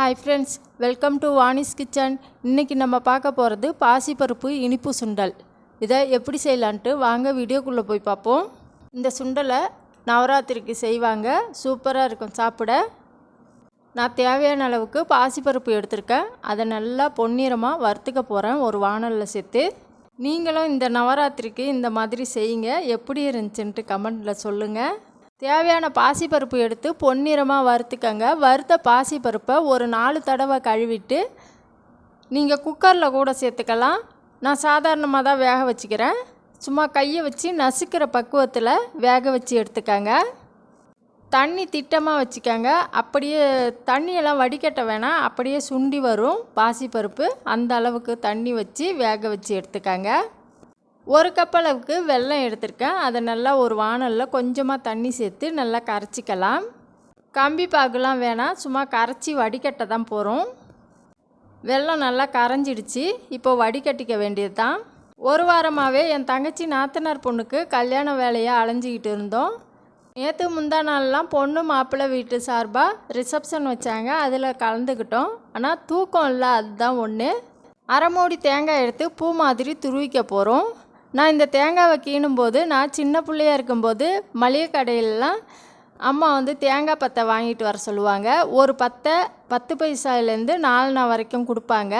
Hi friends welcome to Vani's kitchen இன்றைக்கி நம்ம பார்க்க போகிறது பாசிப்பருப்பு இனிப்பு சுண்டல். இதை எப்படி செய்யலான்ட்டு வாங்க வீடியோக்குள்ளே போய் பார்ப்போம். இந்த சுண்டலை நவராத்திரிக்கு செய்வாங்க. சூப்பராக இருக்கும் சாப்பிட. நான் தேவையான அளவுக்கு பாசிப்பருப்பு எடுத்திருக்கேன். அதை நல்லா பொன்னிறமாக வறுத்துக்க போகிறேன் ஒரு வானலில் சேர்த்து. நீங்களும் இந்த நவராத்திரிக்கு இந்த மாதிரி செய்யுங்க. எப்படி இருந்துச்சுன்ட்டு கமெண்டில் சொல்லுங்கள் தேவையான பாசிப்பருப்பு எடுத்து பொன்னிறமாக வறுத்துக்கங்க. வறுத்த பாசிப்பருப்பை ஒரு நாலு தடவை கழுவிட்டு நீங்கள் குக்கரில் கூட சேர்த்துக்கலாம். நான் சாதாரணமாக தான் வேக வச்சுக்கிறேன். சும்மா கையை வச்சு நசுக்கிற பக்குவத்தில் வேக வச்சு எடுத்துக்கங்க. தண்ணி திட்டமாக வச்சுக்கோங்க. அப்படியே தண்ணியெல்லாம் வடிகட்ட வேணாம். அப்படியே சுண்டி வரும் பாசிப்பருப்பு. அந்த அளவுக்கு தண்ணி வச்சு வேக வச்சு எடுத்துக்கங்க. ஒரு கப் அளவுக்கு வெல்லம் எடுத்திருக்கேன். அதை நல்லா ஒரு வானலில் கொஞ்சமாக தண்ணி சேர்த்து நல்லா கரைச்சிக்கலாம். கம்பி பாகுலாம் வேணாம் சும்மா கரைச்சி வடிகட்ட தான் போகிறோம் வெள்ளம் நல்லா கரைஞ்சிடுச்சு. இப்போ வடிகட்டிக்க வேண்டியது தான் ஒரு வாரமாகவே என் தங்கச்சி நாத்தனார் பொண்ணுக்கு கல்யாண வேலையை அலைஞ்சிக்கிட்டு இருந்தோம். நேற்று முந்தா நாள்லாம் பொண்ணு மாப்பிள்ளை வீட்டு சார்பாக ரிசப்ஷன் வச்சாங்க. அதில் கலந்துக்கிட்டோம். ஆனால் தூக்கம் இல்லை அதுதான் ஒன்று அரை மூடி தேங்காய் எடுத்து பூ மாதிரி துருவிக்க போகிறோம் நான் இந்த தேங்காவை கீணும்போது நான் சின்ன பிள்ளையா இருக்கும்போது மளிகை கடையிலலாம் அம்மா வந்து தேங்காய் பத்தை வாங்கிட்டு வர சொல்லுவாங்க. ஒரு பத்தை பத்து பைசாலேருந்து நாலுனா வரைக்கும் கொடுப்பாங்க.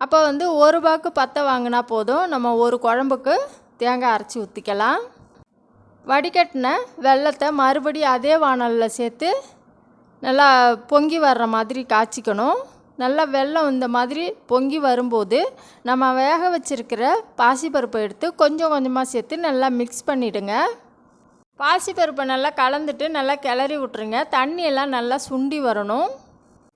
அப்போ வந்து ஒரு ரூபாய்க்கு பத்தை வாங்கினா போதும். நம்ம ஒரு குழம்புக்கு தேங்காய் அரைச்சி ஊற்றிக்கலாம் வடிகட்டின வெள்ளத்தை மறுபடியும் அதே வானலில் சேர்த்து நல்லா பொங்கி வர்ற மாதிரி காய்ச்சிக்கணும். நல்லா வெள்ளம் இந்த மாதிரி பொங்கி வரும்போது நம்ம வேக வச்சிருக்கிற பாசிப்பருப்பை எடுத்து கொஞ்சம் கொஞ்சமாக சேர்த்து நல்லா மிக்ஸ் பண்ணிவிடுங்க பாசிப்பருப்பை நல்லா கலந்துட்டு நல்லா கிளறி விட்ருங்க தண்ணியெல்லாம் நல்லா சுண்டி வரணும்.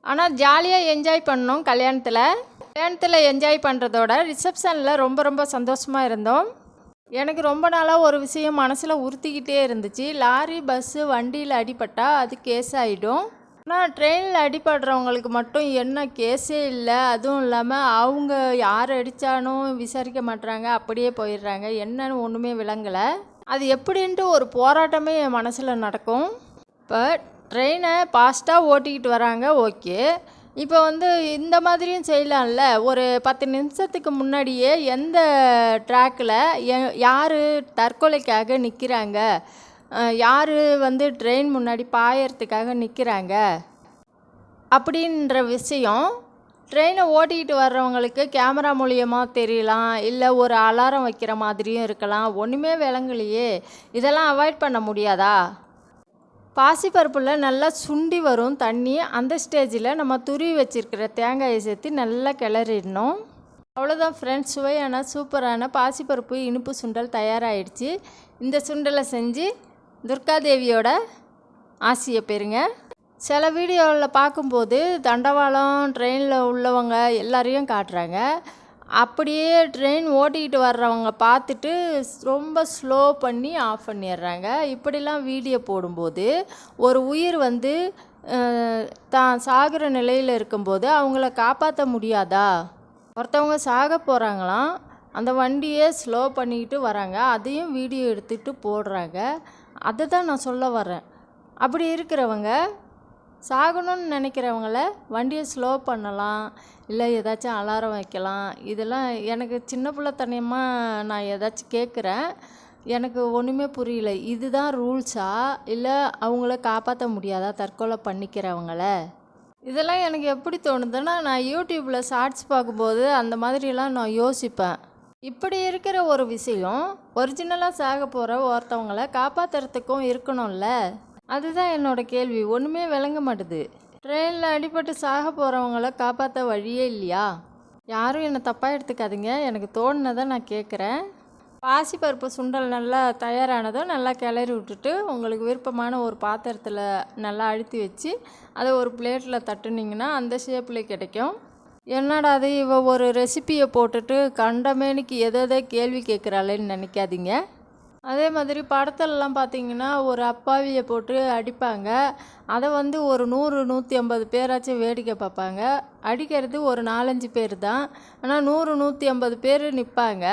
ஆனால் ஜாலியாக என்ஜாய் பண்ணோம் கல்யாணத்தில். கல்யாணத்தில் என்ஜாய் பண்ணுறதோட ரிசப்ஷனில் ரொம்ப ரொம்ப சந்தோஷமாக இருந்தோம். எனக்கு ரொம்ப நாளாக ஒரு விஷயம் மனசில் உறுத்திக்கிட்டே இருந்துச்சு. லாரி பஸ்ஸு வண்டியில் அடிபட்டால் அது கேஸ் ஆகிடும் ஆனால் ட்ரெயினில் அடிபடுறவங்களுக்கு மட்டும் என்ன கேஸே இல்லை. அதுவும் இல்லாமல் அவங்க யார் அடித்தானும் விசாரிக்க மாட்றாங்க. அப்படியே போயிடுறாங்க. என்னன்னு ஒன்றுமே விளங்கலை. அது எப்படின்ட்டு ஒரு போராட்டமே என் மனசில் நடக்கும். இப்போ ட்ரெயினை ஃபாஸ்ட்டாக ஓட்டிக்கிட்டு வராங்க ஓகே. இப்போ வந்து இந்த மாதிரியும் செய்யலாம்ல. ஒரு பத்து நிமிஷத்துக்கு முன்னாடியே எந்த ட்ராக்கில் யார் தற்கொலைக்காக நிற்கிறாங்க யார் வந்து ட்ரெயின் முன்னாடி பாயறதுக்காக நிற்கிறாங்க அப்படின்ற விஷயம் ட்ரெயினை ஓட்டிக்கிட்டு வர்றவங்களுக்கு கேமரா மூலியமாக தெரியலாம் இல்லை ஒரு அலாரம் வைக்கிற மாதிரியும் இருக்கலாம். ஒன்றுமே விளங்கலையே. இதெல்லாம் அவாய்ட் பண்ண முடியாதா? பாசிப்பருப்பில் நல்லா சுண்டி வரும் தண்ணி அந்த ஸ்டேஜில் நம்ம துருவி வச்சுருக்கிற தேங்காயை சேர்த்து நல்லா கிளறிடணும். அவ்வளோதான் ஃப்ரெண்ட்ஸ் சுவையான சூப்பரான பாசிப்பருப்பு இனிப்பு சுண்டல் தயாராகிடுச்சு இந்த சுண்டலை செஞ்சு துர்காதேவியோட ஆசையை பெறுங்க சில வீடியோவில் பார்க்கும்போது தண்டவாளம் ட்ரெயினில் உள்ளவங்க எல்லாரையும் காட்டுறாங்க. அப்படியே ட்ரெயின் ஓட்டிக்கிட்டு வர்றவங்க பார்த்துட்டு ரொம்ப ஸ்லோ பண்ணி ஆஃப் பண்ணிடுறாங்க. இப்படிலாம் வீடியோ போடும்போது ஒரு உயிர் வந்து தான் சாகிற நிலையில் இருக்கும்போது அவங்கள காப்பாற்ற முடியாதா? ஒருத்தவங்க சாக போகிறாங்களாம் அந்த வண்டியை ஸ்லோ பண்ணிக்கிட்டு வராங்க. அதையும் வீடியோ எடுத்துகிட்டு போடுறாங்க. அதை தான் நான் சொல்ல வரேன். அப்படி இருக்கிறவங்க சாகணும்னு நினைக்கிறவங்கள வண்டியை ஸ்லோ பண்ணலாம் இல்லை ஏதாச்சும் அலாரம் வைக்கலாம். இதெல்லாம் எனக்கு சின்ன பிள்ளைத்தனமாக நான் ஏதாச்சும் கேட்குறேன். எனக்கு ஒன்றுமே புரியல. இதுதான் ரூல்ஸா? இல்லை அவங்கள காப்பாற்ற முடியாதா? தற்கொலை பண்ணிக்கிறவங்கள? இதெல்லாம் எனக்கு எப்படி தோணுதுன்னா நான் யூடியூப்பில் ஷார்ட்ஸ் பார்க்கும்போது அந்த மாதிரிலாம் நான் யோசிப்பேன். இப்படி இருக்கிற ஒரு விஷயம் ஒரிஜினலாக சாக போகிற ஒருத்தவங்கள காப்பாற்றுறதுக்கும் இருக்கணும்ல? அதுதான் என்னோடய கேள்வி. ஒன்றுமே விளங்க மாட்டுது. ட்ரெயினில் அடிபட்டு சாக போகிறவங்கள காப்பாற்ற வழியே இல்லையா? யாரும் என்னை தப்பாக எடுத்துக்காதீங்க. எனக்கு தோணுனதை நான் கேட்குறேன் பாசிப்பருப்பு சுண்டல் நல்லா தயாரானதும் நல்லா கிளறி விட்டுட்டு உங்களுக்கு விருப்பமான ஒரு பாத்திரத்தில் நல்லா அழுத்தி வச்சு அதை ஒரு பிளேட்டில் தட்டுனீங்கன்னா அந்த ஷேப்பில் கிடைக்கும். என்னடா அது? இவ ஒரு ரெசிப்பியை போட்டுட்டு கண்டமேனிக்கு எதை எதை கேள்வி கேட்குறாளேன்னு நினைக்காதீங்க. அதே மாதிரி படத்துலலாம் பார்த்தீங்கன்னா ஒரு அப்பாவியை போட்டு அடிப்பாங்க. அதை வந்து ஒரு நூறு நூற்றி ஐம்பது பேராச்சும் வேடிக்கை பார்ப்பாங்க அடிக்கிறது ஒரு நாலஞ்சு பேர் தான். ஆனால் நூறு நூற்றி ஐம்பது பேர் நிற்பாங்க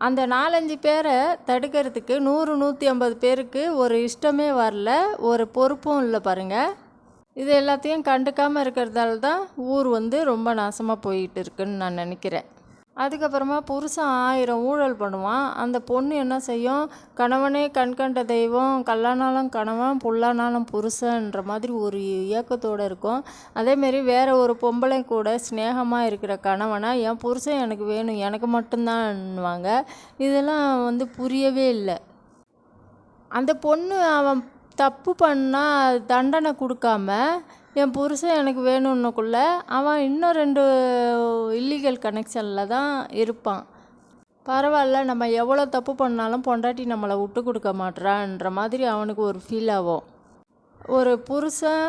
அந்த நாலஞ்சு பேரை தடுக்கிறதுக்கு நூறு நூற்றி ஐம்பது பேருக்கு ஒரு இஷ்டமே வரல. ஒரு பொறுப்பும் இல்லை பாருங்கள் இது எல்லாத்தையும் கண்டுக்காமல் இருக்கிறதால தான் ஊர் வந்து ரொம்ப நாசமாக போயிட்டு இருக்குன்னு நான் நினைக்கிறேன். அதுக்கப்புறமா புருஷன் ஆயிரம் ஊழல் பண்ணுவான். அந்த பொண்ணு என்ன செய்யும்? கணவனே கண்கண்ட தெய்வம் கல்லானாலும் கணவன் புல்லானாலும் புருஷன்ற மாதிரி ஒரு இயக்கத்தோடு இருக்கும். அதேமாரி வேற ஒரு பொம்பளை கூட ஸ்னேகமாக இருக்கிற கணவனை என் புருஷன் எனக்கு வேணும் எனக்கு மட்டும்தான்வாங்க இதெல்லாம் வந்து புரியவே இல்லை. அந்த பொண்ணு அவன் தப்பு பண்ணால் தண்டனை கொடுக்காம என் புருஷன் எனக்கு வேணும்னுக்குள்ள அவன் இன்னும் ரெண்டு இல்லீகல் கனெக்ஷனில் தான் இருப்பான். பரவாயில்ல நம்ம எவ்வளோ தப்பு பண்ணாலும் பொண்டாட்டி நம்மளை விட்டு கொடுக்க மாட்றான்ற மாதிரி அவனுக்கு ஒரு ஃபீல் ஆகும். ஒரு புருஷன்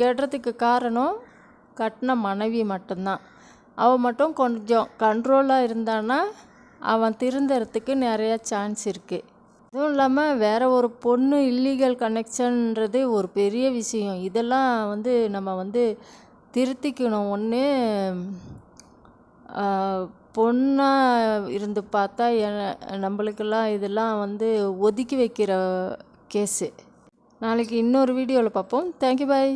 கெடுறதுக்கு காரணம் கட்டின மனைவி மட்டும்தான். அவன் மட்டும் கொஞ்சம் கண்ட்ரோலாக இருந்தான்னா அவன் திருந்துறதுக்கு நிறையா சான்ஸ் இருக்குது அதுவும் இல்லாமல் வேறு ஒரு பொண்ணு இல்லீகல் கனெக்ஷன்ன்றது ஒரு பெரிய விஷயம். இதெல்லாம் வந்து நம்ம வந்து திருத்திக்கணும். ஒன்று பொண்ணாக இருந்து பார்த்தா நம்மளுக்கெல்லாம் இதெல்லாம் வந்து ஒதுக்கி வைக்கிற கேஸு நாளைக்கு இன்னொரு வீடியோவில் பார்ப்போம். Thank you bye